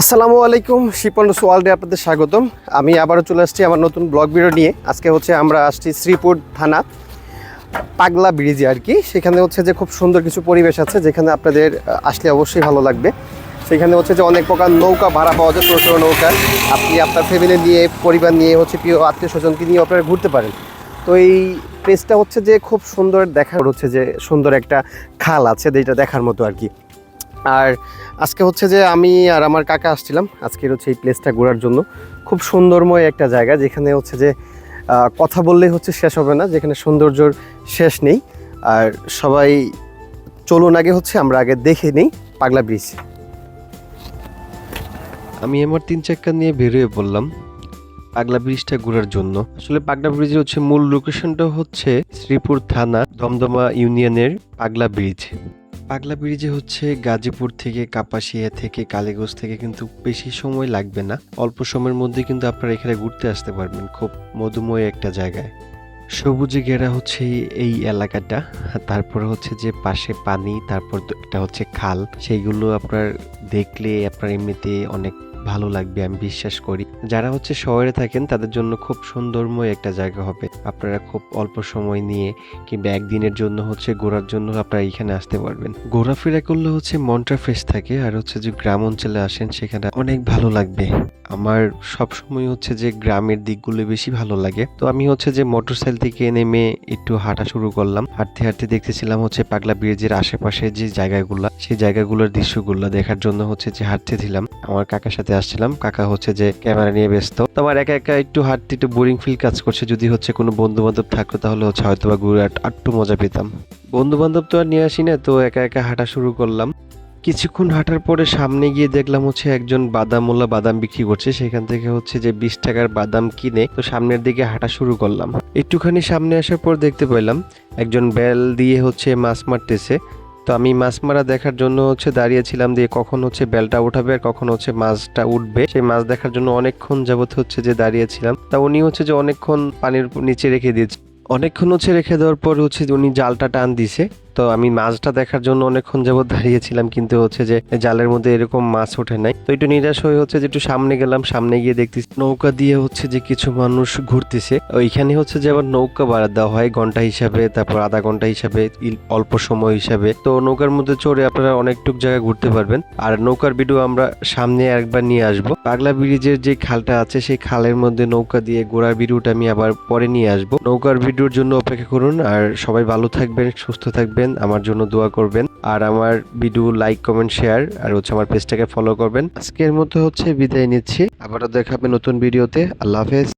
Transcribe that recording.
আসসালামু আলাইকুম, শিপন ওয়ার্ল্ডে আপনাদের স্বাগতম। আমি আবারও চলে আসছি আমার নতুন ব্লগ ভিডিও নিয়ে। আজকে হচ্ছে আমরা আসছি শ্রীপুর থানা, পাগলা ব্রিজে আর কি। সেখানে হচ্ছে যে খুব সুন্দর কিছু পরিবেশ আছে, যেখানে আপনাদের আসলে অবশ্যই ভালো লাগবে। সেখানে হচ্ছে যে অনেক প্রকার নৌকা ভাড়া পাওয়া যায়, ছোটো ছোটো নৌকা। আপনি আপনার ফ্যামিলি নিয়ে, পরিবার নিয়ে, হচ্ছে প্রিয় আত্মীয় স্বজনকে নিয়ে আপনারা ঘুরতে পারেন। তো এই প্লেসটা হচ্ছে যে খুব সুন্দর দেখার হচ্ছে যে সুন্দর একটা খাল আছে যেটা দেখার মতো আর কি। আর আজকে হচ্ছে যে আমি আর আমার কাকা আসছিলাম। আজকের হচ্ছে এই প্লেসটা ঘোরার জন্য। খুব সুন্দরময় একটা জায়গা যেখানে হচ্ছে যে কথা বললেই হচ্ছে শেষ হবে না, যেখানে সৌন্দর্যর শেষ নেই। আর সবাই চলুন আগে হচ্ছে আমরা আগে দেখে নিই পাগলা ব্রিজ আমি আমার তিন চাক্কা নিয়ে বেরিয়ে পড়লাম। পাগলা ব্রিজটা ঘোরার জন্য। আসলে পাগলা ব্রিজের হচ্ছে মূল লোকেশনটা হচ্ছে শ্রীপুর থানা, দমদমা ইউনিয়নের পাগলা ব্রিজ। পাগলা ব্রিজে হচ্ছে গাজীপুর থেকে, কাপাসিয়া থেকে, কালীগঞ্জ থেকে কিন্তু বেশি সময় লাগবে না। অল্প সময়ের মধ্যে কিন্তু আপনারা এখানে ঘুরতে আসতে পারবেন খুব মধুময় একটা জায়গায়। সবুজে ঘেরা হচ্ছে এই এলাকাটা, তারপরে হচ্ছে যে পাশে পানি, তারপর একটা হচ্ছে খাল। সেইগুলো আপনার দেখলে আপনার এমনিতে অনেক ভালো লাগবে, আমি বিশ্বাস করি। যারা হচ্ছে শহরে থাকেন, তাদের জন্য খুব সুন্দরময় একটা জায়গা হবে। আপনারা খুব অল্প সময় নিয়ে কিংবা একদিনের জন্য হচ্ছে ঘোরার জন্য আপনারা এখানে আসতে পারবেন। ঘোরাফেরা করলে হচ্ছে মনটা ফ্রেশ থাকে, আর হচ্ছে যে গ্রাম অঞ্চলে আসেন, সেখানে অনেক ভালো লাগবে। আমার সব সময় হচ্ছে যে গ্রামের দিকগুলো বেশি ভালো লাগে। তো আমি হচ্ছে যে মোটরসাইকেল থেকে নেমে একটু হাঁটা শুরু করলাম। হাঁটতে হাঁটতে দেখতেছিলাম হচ্ছে পাগলা ব্রিজের আশেপাশে যে জায়গাগুলো, সেই জায়গাগুলোর দৃশ্যগুলো দেখার জন্য হচ্ছে যে হাঁটতেছিলাম। আমার কাকার সাথে আসছিলাম। কাকা হচ্ছে যে ক্যামেরা নিয়ে ব্যস্ত। তো আমার একা একা একটু হাঁটতে একটু বোরিং ফিল কাজ করছে। যদি হচ্ছে কোনো বন্ধু বান্ধব থাকতো তাহলে হচ্ছে হয়তো বা ঘুরে আট- আটটু মজা পেতাম। বন্ধু বান্ধব তো আর নিয়ে আসি না, তো একা একা হাঁটা শুরু করলাম। কিছুক্ষণ হাঁটার পরে সামনে গিয়ে দেখলাম হচ্ছে একজন বাদামওয়ালা বাদাম বিক্রি করছে। সেখান থেকে হচ্ছে যে বিশ টাকার বাদাম কিনে তো সামনের দিকে হাঁটা শুরু করলাম। একটুখানি সামনে আসার পর দেখতে পেলাম একজন বেল দিয়ে হচ্ছে মাছ মারতেছে। তো আমি মাছ মারা দেখার জন্য হচ্ছে দাঁড়িয়েছিলাম দিয়ে কখন হচ্ছে বেলটা উঠাবে আর কখন হচ্ছে মাছটা উঠবে। সেই মাছ দেখার জন্য অনেকক্ষণ যাবত হচ্ছে যে দাঁড়িয়েছিলাম তা উনি হচ্ছে যে অনেকক্ষণ পানির নিচে রেখে দিয়েছে। অনেকক্ষণ হচ্ছে রেখে দেওয়ার পর হচ্ছে উনি জালটা টান দিছে। তো আমি মাছটা দেখার জন্য অনেকক্ষণ যাবত দাঁড়িয়েছিলাম, কিন্তু হচ্ছে যে জালের মধ্যে এরকম মাছ ওঠে নাই। তো একটু নিরাশ হয়ে হচ্ছে যে একটু সামনে গেলাম, সামনে গিয়ে দেখতেছি নৌকা দিয়ে হচ্ছে যে কিছু মানুষ ঘুরতেছে। ওইখানে হচ্ছে যে আবার নৌকা ভাড়া দেওয়া হয় ঘণ্টা হিসাবে, তারপর আধা ঘণ্টা হিসাবে অল্প সময় হিসাবে। তো নৌকার মধ্যে চড়ে আপনারা অনেকটুক জায়গা ঘুরতে পারবেন। আর নৌকার ভিডিও আমরা সামনে একবার নিয়ে আসব। পাগলা ব্রিজের যে খালটা আছে, সেই খালের মধ্যে নৌকা দিয়ে ঘোরার ভিডিওটা আমি আবার পরে নিয়ে আসব। নৌকার ভিডিওর জন্য অপেক্ষা করুন, আর সবাই ভালো থাকবেন, সুস্থ থাকবেন। আমার জন্য দোয়া করবেন, আর আমার ভিডিও লাইক, কমেন্ট, শেয়ার, আর হচ্ছে আমার পেজটাকে ফলো করবেন। আজকের মতো হচ্ছে বিদায় নিচ্ছি। আবারও দেখাবে নতুন ভিডিওতে। আল্লাহ হাফেজ।